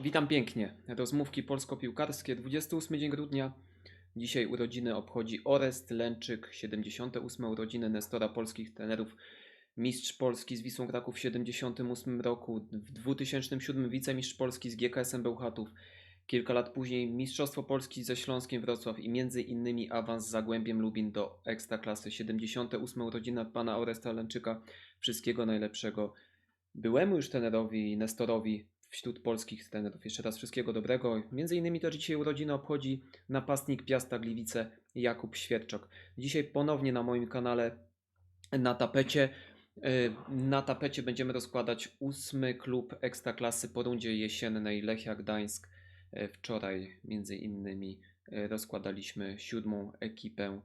Witam pięknie. Rozmówki polsko-piłkarskie, 28 dzień grudnia. Dzisiaj urodziny obchodzi Orest Lęczyk, 78 urodziny Nestora polskich trenerów. Mistrz Polski z Wisłą Kraków w 78 roku, w 2007 wicemistrz Polski z GKS-em Bełchatów. Kilka lat później Mistrzostwo Polski ze Śląskiem Wrocław i między innymi awans z Zagłębiem Lubin do Ekstraklasy. 78 urodzina pana Oresta Lęczyka. Wszystkiego najlepszego byłemu już trenerowi Nestorowi wśród polskich trenerów. Jeszcze raz wszystkiego dobrego. Między innymi to dzisiaj urodziny obchodzi napastnik Piasta Gliwice Jakub Świerczok. Dzisiaj ponownie na moim kanale na tapecie. yy, Na tapecie będziemy rozkładać ósmy klub Ekstraklasy po rundzie jesiennej Lechia Gdańsk. Yy, Wczoraj między innymi yy, rozkładaliśmy siódmą ekipę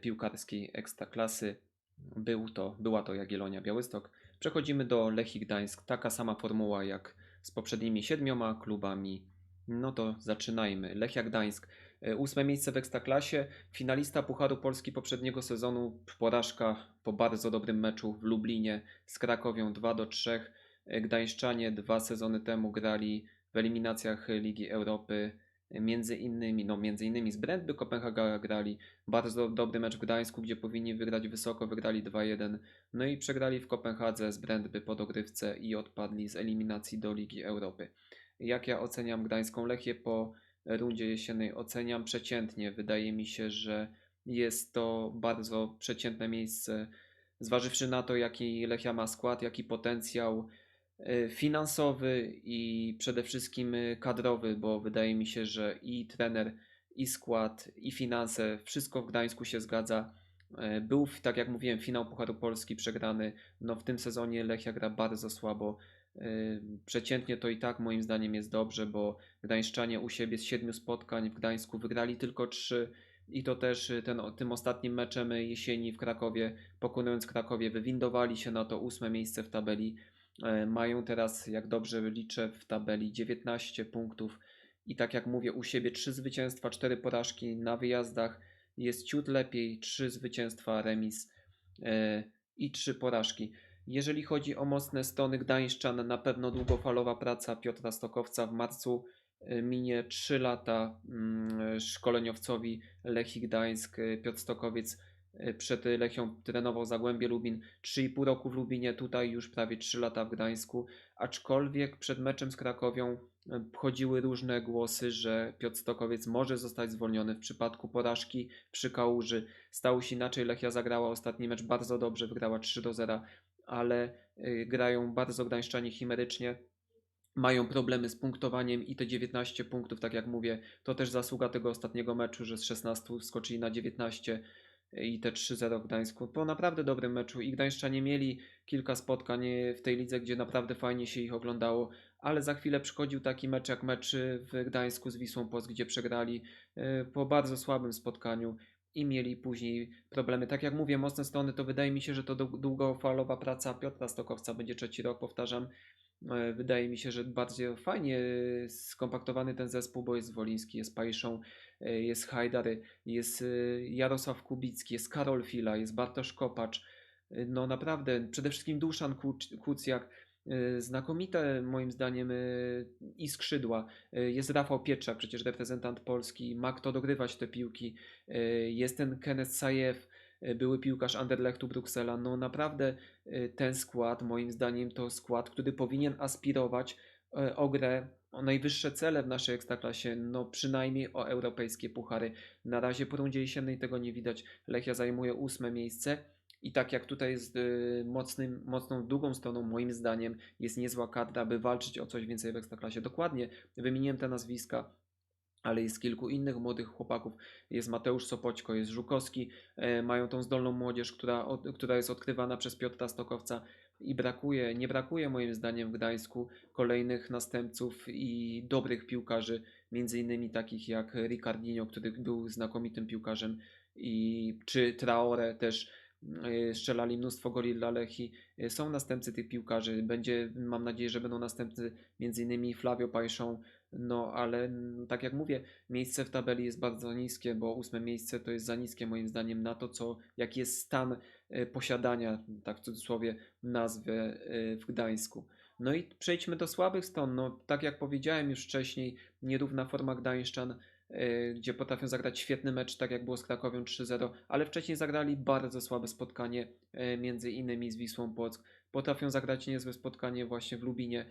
piłkarskiej Ekstraklasy. Był to, była to Jagiellonia Białystok. Przechodzimy do Lechii Gdańsk. Taka sama formuła jak z poprzednimi siedmioma klubami. No to zaczynajmy. Lechia Gdańsk. e, Ósme miejsce w Ekstraklasie. Finalista Pucharu Polski poprzedniego sezonu. Porażka po bardzo dobrym meczu w Lublinie z Krakowią 2 do 3. E, Gdańszczanie dwa sezony temu grali w eliminacjach Ligi Europy. Między innymi, no między innymi z Brentby Kopenhaga grali bardzo dobry mecz w Gdańsku, gdzie powinni wygrać wysoko, wygrali 2-1. No i przegrali w Kopenhadze z Brentby po dogrywce i odpadli z eliminacji do Ligi Europy. Jak ja oceniam gdańską Lechię po rundzie jesiennej? Oceniam przeciętnie. Wydaje mi się, że jest to bardzo przeciętne miejsce, zważywszy na to, jaki Lechia ma skład, jaki potencjał finansowy i przede wszystkim y, kadrowy, bo wydaje mi się, że i trener, i skład, i finanse, wszystko w Gdańsku się zgadza. E, Był, tak jak mówiłem, finał Pucharu Polski przegrany. No w tym sezonie Lechia gra bardzo słabo. E, Przeciętnie to i tak moim zdaniem jest dobrze, bo Gdańszczanie u siebie z siedmiu spotkań w Gdańsku wygrali tylko trzy. I to też ten, tym ostatnim meczem jesieni w Krakowie, pokonując Krakowie, wywindowali się na to ósme miejsce w tabeli. E, Mają teraz, jak dobrze liczę, w tabeli 19 punktów. I tak jak mówię, u siebie trzy zwycięstwa, cztery porażki na wyjazdach jest ciut lepiej, trzy zwycięstwa, remis e, i trzy porażki. Jeżeli chodzi o mocne strony Gdańszczan, na pewno długofalowa praca Piotra Stokowca w marcu e, minie 3 lata mm, szkoleniowcowi Lechii Gdańsk. Piotr Stokowiec przed Lechią trenował Zagłębie Lubin 3,5 roku w Lubinie, tutaj już prawie 3 lata w Gdańsku, aczkolwiek przed meczem z Krakowią e, chodziły różne głosy, że Piotr Stokowiec może zostać zwolniony w przypadku porażki przy Kałuży. Stało się inaczej, Lechia zagrała ostatni mecz bardzo dobrze, wygrała 3 do 0, ale y, grają bardzo gdańszczanie chimerycznie. Mają problemy z punktowaniem i te 19 punktów, tak jak mówię, to też zasługa tego ostatniego meczu, że z 16 skoczyli na 19 i te 3-0 w Gdańsku. Po naprawdę dobrym meczu i Gdańszczanie mieli kilka spotkań w tej lidze, gdzie naprawdę fajnie się ich oglądało, ale za chwilę przychodził taki mecz jak mecz w Gdańsku z Wisłą Płock, gdzie przegrali e, po bardzo słabym spotkaniu i mieli później problemy. Tak jak mówię, mocne strony to wydaje mi się, że to dłu- długofalowa praca Piotra Stokowca będzie trzeci rok, powtarzam. E, Wydaje mi się, że bardziej fajnie skompaktowany ten zespół, bo jest Woliński, jest Pajszą, e, jest Hajdary, jest e, Jarosław Kubicki, jest Karol Fila, jest Bartosz Kopacz. No naprawdę, przede wszystkim Duszan Kuc- Kucjak. Znakomite moim zdaniem i skrzydła. Jest Rafał Pietrzak, przecież reprezentant Polski, ma kto dogrywać te piłki. Jest ten Kenneth Sajew, były piłkarz Anderlechtu Bruksela. No naprawdę e, ten skład, moim zdaniem, to skład, który powinien aspirować e, o grę, o najwyższe cele w naszej ekstraklasie, no przynajmniej o europejskie puchary. Na razie po rundzie jesiennej tego nie widać. Lechia zajmuje ósme miejsce. I tak jak tutaj y, mocnym, mocną drugą stroną, moim zdaniem, jest niezła kadra, by walczyć o coś więcej w ekstraklasie. Dokładnie, wymieniłem te nazwiska, ale jest kilku innych młodych chłopaków. Jest Mateusz Sopoćko, jest Żukowski. E, mają tą zdolną młodzież, która, która jest odkrywana przez Piotra Stokowca i brakuje, nie brakuje moim zdaniem w Gdańsku kolejnych następców i dobrych piłkarzy, między innymi takich jak Ricardinho, który był znakomitym piłkarzem i czy Traore też e, strzelali mnóstwo goli dla Lechi. E, Są następcy tych piłkarzy. Będzie, mam nadzieję, że będą następcy między innymi Flavio Pajszą, no ale mm, tak jak mówię, miejsce w tabeli jest bardzo niskie, bo ósme miejsce to jest za niskie moim zdaniem na to, co, jaki jest stan e, posiadania, tak w cudzysłowie nazwę, e, w Gdańsku. No i przejdźmy do słabych stron. No, tak jak powiedziałem już wcześniej, nierówna forma Gdańszczan, yy, gdzie potrafią zagrać świetny mecz, tak jak było z Krakowią 3-0, ale wcześniej zagrali bardzo słabe spotkanie, między innymi z Wisłą Płock. Potrafią zagrać niezłe spotkanie właśnie w Lubinie,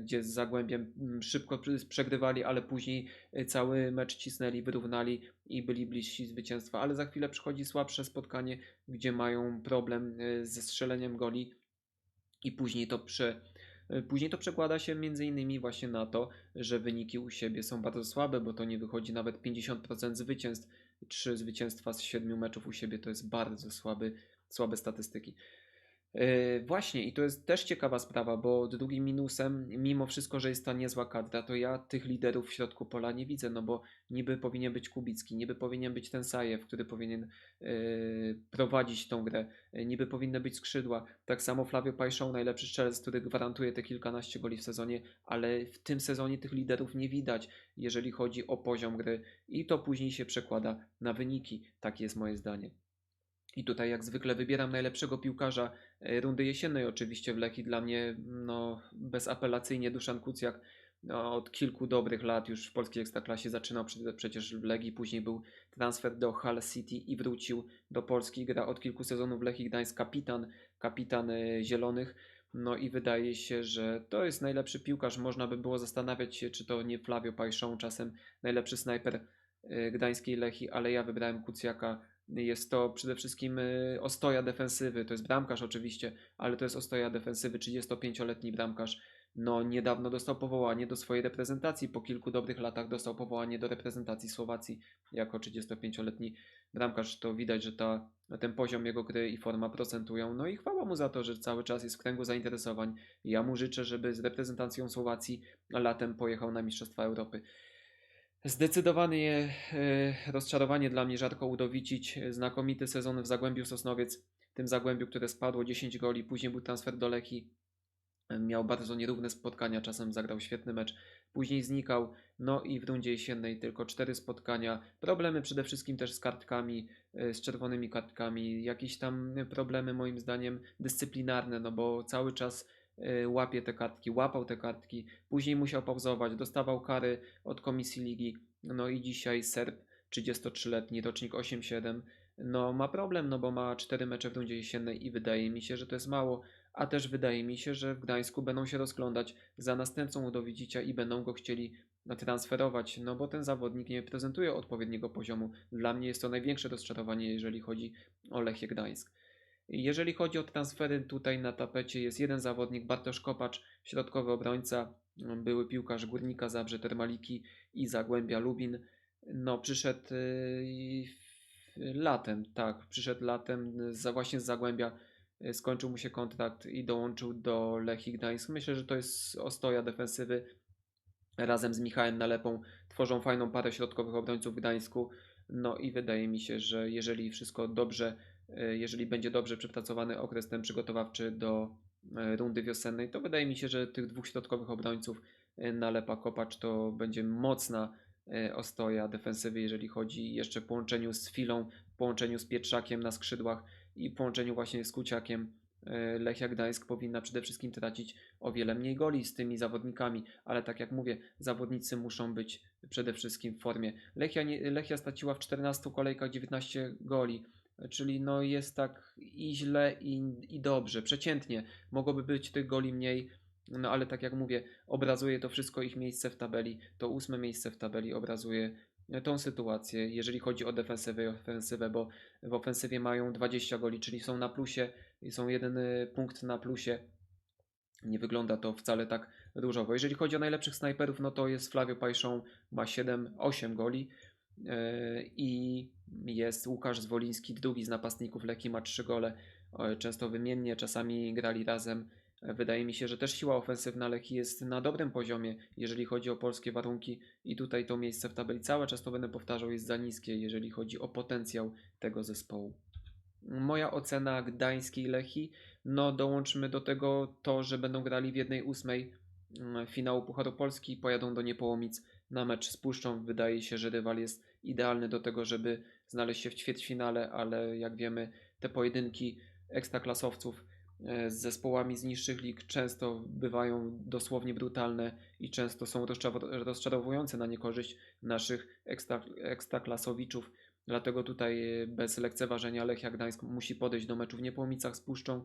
gdzie z Zagłębiem mm, szybko przegrywali, ale później yy, cały mecz cisnęli, wyrównali i byli bliżsi zwycięstwa. Ale za chwilę przychodzi słabsze spotkanie, gdzie mają problem yy, ze strzeleniem goli i później to prze, później to przekłada się między innymi właśnie na to, że wyniki u siebie są bardzo słabe, bo to nie wychodzi nawet 50% zwycięstw. Trzy zwycięstwa z siedmiu meczów u siebie to jest bardzo słaby, słabe statystyki. Yy, właśnie, i to jest też ciekawa sprawa, bo drugim minusem, mimo wszystko, że jest ta niezła kadra, to ja tych liderów w środku pola nie widzę, no bo niby powinien być Kubicki, niby powinien być ten Sajew, który powinien yy, prowadzić tą grę, yy, niby powinny być skrzydła. Tak samo Flavio Pajszą, najlepszy strzelec, który gwarantuje te kilkanaście goli w sezonie, ale w tym sezonie tych liderów nie widać, jeżeli chodzi o poziom gry i to później się przekłada na wyniki. Takie jest moje zdanie. I tutaj jak zwykle wybieram najlepszego piłkarza e, rundy jesiennej oczywiście w Lechii. Dla mnie no, bezapelacyjnie Duszan Kucjak no, od kilku dobrych lat już w polskiej ekstraklasie zaczynał prze- przecież w Legii, później był transfer do Hull City i wrócił do Polski. Gra od kilku sezonów w Lechii Gdańsk, kapitan, kapitan e, Zielonych. No i wydaje się, że to jest najlepszy piłkarz. Można by było zastanawiać się, czy to nie Flavio Pajszą, czasem najlepszy snajper e, gdańskiej Lechii, ale ja wybrałem Kucjaka. Jest to przede wszystkim y, ostoja defensywy, to jest bramkarz oczywiście, ale to jest ostoja defensywy, 35-letni bramkarz. No, niedawno dostał powołanie do swojej reprezentacji, po kilku dobrych latach dostał powołanie do reprezentacji Słowacji jako 35-letni bramkarz. To widać, że ta, ten poziom jego gry i forma procentują. No i chwała mu za to, że cały czas jest w kręgu zainteresowań. Ja mu życzę, żeby z reprezentacją Słowacji latem pojechał na Mistrzostwa Europy. Zdecydowanie e, rozczarowanie dla mnie Żarko Udowicić. Znakomity sezon w Zagłębiu Sosnowiec. Tym Zagłębiu, które spadło 10 goli, później był transfer do Lechii. Miał bardzo nierówne spotkania, czasem zagrał świetny mecz, później znikał. No i w rundzie jesiennej tylko 4 spotkania. Problemy przede wszystkim też z kartkami, e, z czerwonymi kartkami. Jakieś tam problemy moim zdaniem dyscyplinarne, no bo cały czas e, łapie te kartki, łapał te kartki, później musiał pauzować, dostawał kary od komisji ligi. No i dzisiaj Serb, 33-letni, rocznik 8-7, no ma problem, no bo ma 4 mecze w rundzie jesiennej i wydaje mi się, że to jest mało, a też wydaje mi się, że w Gdańsku będą się rozglądać za następcą Udowidzicia i będą go chcieli transferować, no bo ten zawodnik nie prezentuje odpowiedniego poziomu. Dla mnie jest to największe rozczarowanie, jeżeli chodzi o Lechię Gdańsk. Jeżeli chodzi o transfery, tutaj na tapecie jest jeden zawodnik, Bartosz Kopacz, środkowy obrońca, były piłkarz Górnika Zabrze Termaliki i Zagłębia Lubin. No, przyszedł yy, latem, tak, przyszedł latem za, właśnie z Zagłębia, yy, skończył mu się kontrakt i dołączył do Lechii Gdańsk. Myślę, że to jest ostoja defensywy. Razem z Michałem Nalepą tworzą fajną parę środkowych obrońców w Gdańsku. No i wydaje mi się, że jeżeli wszystko dobrze jeżeli będzie dobrze przepracowany okres ten przygotowawczy do e, rundy wiosennej, to wydaje mi się, że tych dwóch środkowych obrońców e, Nalepa Kopacz to będzie mocna ostoja defensywy, jeżeli chodzi jeszcze w połączeniu z Filą, w połączeniu z Pietrzakiem na skrzydłach i w połączeniu właśnie z Kuciakiem. Lechia Gdańsk powinna przede wszystkim tracić o wiele mniej goli z tymi zawodnikami, ale tak jak mówię, zawodnicy muszą być przede wszystkim w formie. Lechia, nie, Lechia straciła w 14 kolejkach 19 goli Czyli no jest tak i źle, i, i dobrze, przeciętnie. Mogłoby być tych goli mniej, no ale tak jak mówię, obrazuje to wszystko ich miejsce w tabeli. To ósme miejsce w tabeli obrazuje tą sytuację, jeżeli chodzi o defensywę i ofensywę, bo w ofensywie mają 20 goli, czyli są na plusie, są jeden y, punkt na plusie. Nie wygląda to wcale tak różowo. Jeżeli chodzi o najlepszych snajperów, no to jest Flavio Pajszą, ma 7-8 goli. E, i jest Łukasz Zwoliński, drugi z napastników Leki, ma trzy gole, często wymiennie, czasami grali razem. E, wydaje mi się, że też siła ofensywna Leki jest na dobrym poziomie, jeżeli chodzi o polskie warunki i tutaj to miejsce w tabeli cały czas to będę powtarzał jest za niskie, jeżeli chodzi o potencjał tego zespołu. Moja ocena gdańskiej Lechi, no dołączmy do tego to, że będą grali w jednej ósmej mm, finału Pucharu Polski, pojadą do Niepołomic na mecz z Puszczą. Wydaje się, że rywal jest idealny do tego, żeby znaleźć się w ćwierćfinale, ale jak wiemy, te pojedynki ekstraklasowców e, z zespołami z niższych lig często bywają dosłownie brutalne i często są rozczarowujące na niekorzyść naszych ekstra, ekstraklasowiczów. Dlatego tutaj e, bez lekceważenia Lechia Gdańsk musi podejść do meczu w Niepołomicach z Puszczą.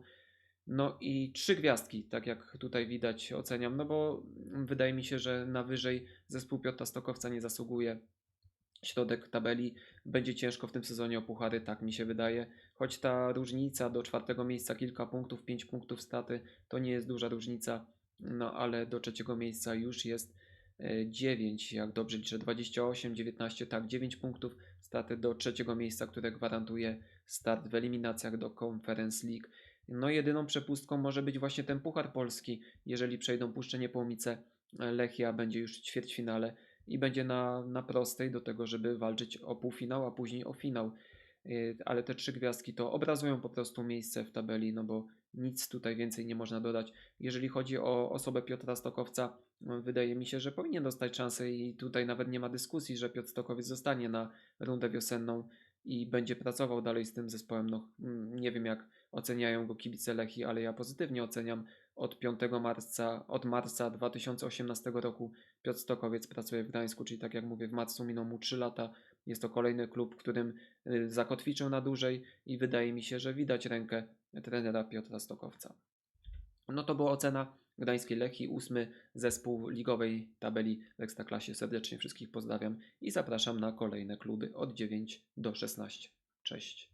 No i trzy gwiazdki, tak jak tutaj widać, oceniam, no bo wydaje mi się, że na wyżej zespół Piotra Stokowca nie zasługuje. Środek tabeli będzie ciężko w tym sezonie o puchary, tak mi się wydaje. Choć ta różnica do czwartego miejsca, kilka punktów, pięć punktów straty, to nie jest duża różnica, no ale do trzeciego miejsca już jest 9, jak dobrze liczę, 28, 19, tak, 9 punktów straty do trzeciego miejsca, które gwarantuje start w eliminacjach do Conference League. No jedyną przepustką może być właśnie ten Puchar Polski. Jeżeli przejdą Puszczę Niepołomice, Lechia będzie już w ćwierćfinale i będzie na, na prostej do tego, żeby walczyć o półfinał, a później o finał. Yy, Ale te trzy gwiazdki to obrazują po prostu miejsce w tabeli, no bo nic tutaj więcej nie można dodać. Jeżeli chodzi o osobę Piotra Stokowca, wydaje mi się, że powinien dostać szansę i tutaj nawet nie ma dyskusji, że Piotr Stokowiec zostanie na rundę wiosenną i będzie pracował dalej z tym zespołem. No, mm, nie wiem jak oceniają go kibice Lechii, ale ja pozytywnie oceniam. Od 5 marca, od marca 2018 roku Piotr Stokowiec pracuje w Gdańsku, czyli tak jak mówię, w marcu miną mu 3 lata. Jest to kolejny klub, którym y, zakotwiczył na dłużej i wydaje mi się, że widać rękę trenera Piotra Stokowca. No to była ocena Gdańskiej Lechii, ósmy zespół ligowej tabeli w Ekstraklasie. Serdecznie wszystkich pozdrawiam i zapraszam na kolejne kluby od 9 do 16. Cześć.